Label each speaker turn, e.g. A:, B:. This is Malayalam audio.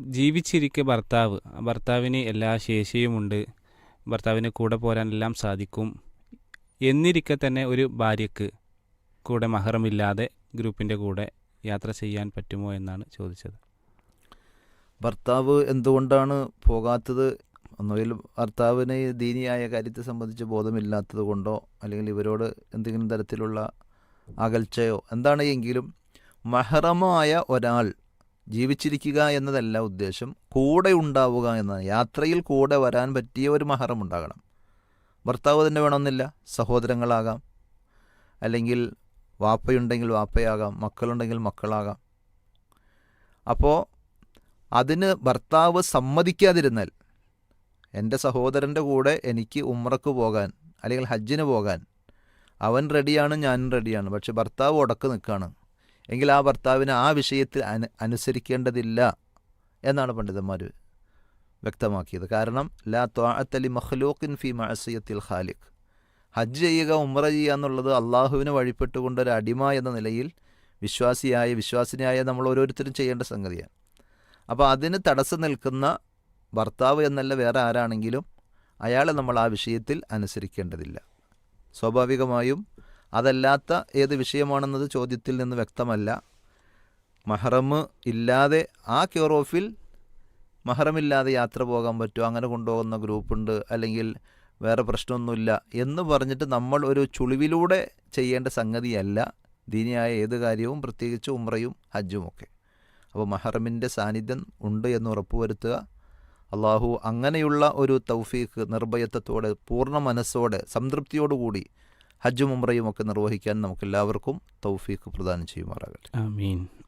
A: ജീവിച്ചിരിക്കെ ഭർത്താവ്. ഭർത്താവിന് എല്ലാ ശേഷിയുമുണ്ട്. ഭർത്താവിന് കൂടെ പോരാനെല്ലാം സാധിക്കും. എന്നിരിക്കെ തന്നെ ഒരു ഭാര്യക്ക് കൂടെ മഹറമില്ലാതെ ഗ്രൂപ്പിന്റെ കൂടെ യാത്ര ചെയ്യാൻ പറ്റുമോ എന്നാണ് ചോദിച്ചത്.
B: ഭർത്താവ് എന്തുകൊണ്ടാണ് പോകാത്തത്? ഒന്നുകിൽ ഭർത്താവിന് ദീനിയായ കാര്യത്തെ സംബന്ധിച്ച് ബോധമില്ലാത്തത് കൊണ്ടോ അല്ലെങ്കിൽ ഇവരോട് എന്തെങ്കിലും തരത്തിലുള്ള അകൽച്ചയോ? എന്താണെങ്കിലും മഹറമായ ഒരാൾ ജീവിച്ചിരിക്കുക എന്നതല്ല ഉദ്ദേശം. കൂടെ ഉണ്ടാവുക എന്നതാണ് യാത്രയിൽ കൂടെ വരാൻ പറ്റിയ ഒരു മഹറം ഉണ്ടാകണം. ഭർത്താവ് തന്നെ വേണമെന്നില്ല. സഹോദരങ്ങളാകാം. അല്ലെങ്കിൽ വാപ്പയുണ്ടെങ്കിൽ വാപ്പയാകാം. മക്കളുണ്ടെങ്കിൽ മക്കളാകാം. അപ്പോൾ അതിന് ഭർത്താവ് സമ്മതിക്കാതിരുന്നാൽ എന്റെ സഹോദരന്റെ കൂടെ എനിക്ക് ഉമ്രക്ക് പോകാൻ അല്ലെങ്കിൽ ഹജ്ജിന് പോകാൻ അവൻ റെഡിയാണ് ഞാനും റെഡിയാണ് പക്ഷെ ഭർത്താവ് ഉടക്ക് നിൽക്കുകയാണ്. എങ്കിൽ ആ ഭർത്താവിന് ആ വിഷയത്തിൽ അനു അനുസരിക്കേണ്ടതില്ല എന്നാണ് പണ്ഡിതന്മാർ വ്യക്തമാക്കിയത്. കാരണം ലാ ത്വാഅത്തലി മഹ്ലൂഖിൻ ഫി മഅസിയത്തിൽ ഖാലിഖ്. ഹജ്ജ് ചെയ്യുക ഉമ്ര ചെയ്യുക എന്നുള്ളത് അള്ളാഹുവിന് വഴിപ്പെട്ടുകൊണ്ട് ഒരു അടിമ എന്ന നിലയിൽ വിശ്വാസിയായ വിശ്വാസിനിയായ നമ്മൾ ഓരോരുത്തരും ചെയ്യേണ്ട സംഗതിയാണ്. അപ്പോൾ അതിന് തടസ്സം നിൽക്കുന്ന ഭർത്താവ് എന്നല്ല വേറെ ആരാണെങ്കിലും അയാളെ നമ്മൾ ആ വിഷയത്തിൽ അനുസരിക്കേണ്ടതില്ല. സ്വാഭാവികമായും അതല്ലാത്ത ഏത് വിഷയമാണെന്നത് ചോദ്യത്തിൽ നിന്ന് വ്യക്തമല്ല. മഹറം ഇല്ലാതെ ആ കെയർ ഓഫിൽ മഹറമില്ലാതെ യാത്ര പോകാൻ പറ്റുമോ? അങ്ങനെ കൊണ്ടുപോകുന്ന ഗ്രൂപ്പുണ്ട് അല്ലെങ്കിൽ വേറെ പ്രശ്നമൊന്നുമില്ല എന്ന് പറഞ്ഞിട്ട് നമ്മൾ ഒരു ചുളിവിലൂടെ ചെയ്യേണ്ട സംഗതിയല്ല. ദീനിയായ ഏത് കാര്യവും പ്രത്യേകിച്ച് ഉമ്രയും ഹജ്ജുമൊക്കെ അപ്പോൾ മഹറമിന്റെ സാന്നിധ്യം ഉണ്ട് എന്ന് ഉറപ്പുവരുത്തുക. അള്ളാഹു അങ്ങനെയുള്ള ഒരു തൗഫീഖ് നിർഭയത്വത്തോടെ പൂർണ മനസ്സോടെ സംതൃപ്തിയോടുകൂടി ഹജ്ജും ഉമ്രയും ഒക്കെ നിർവഹിക്കാൻ നമുക്കെല്ലാവർക്കും തൗഫീഖ് പ്രദാനം ചെയ്യുമാറാകട്ടെ.
A: ആമീൻ.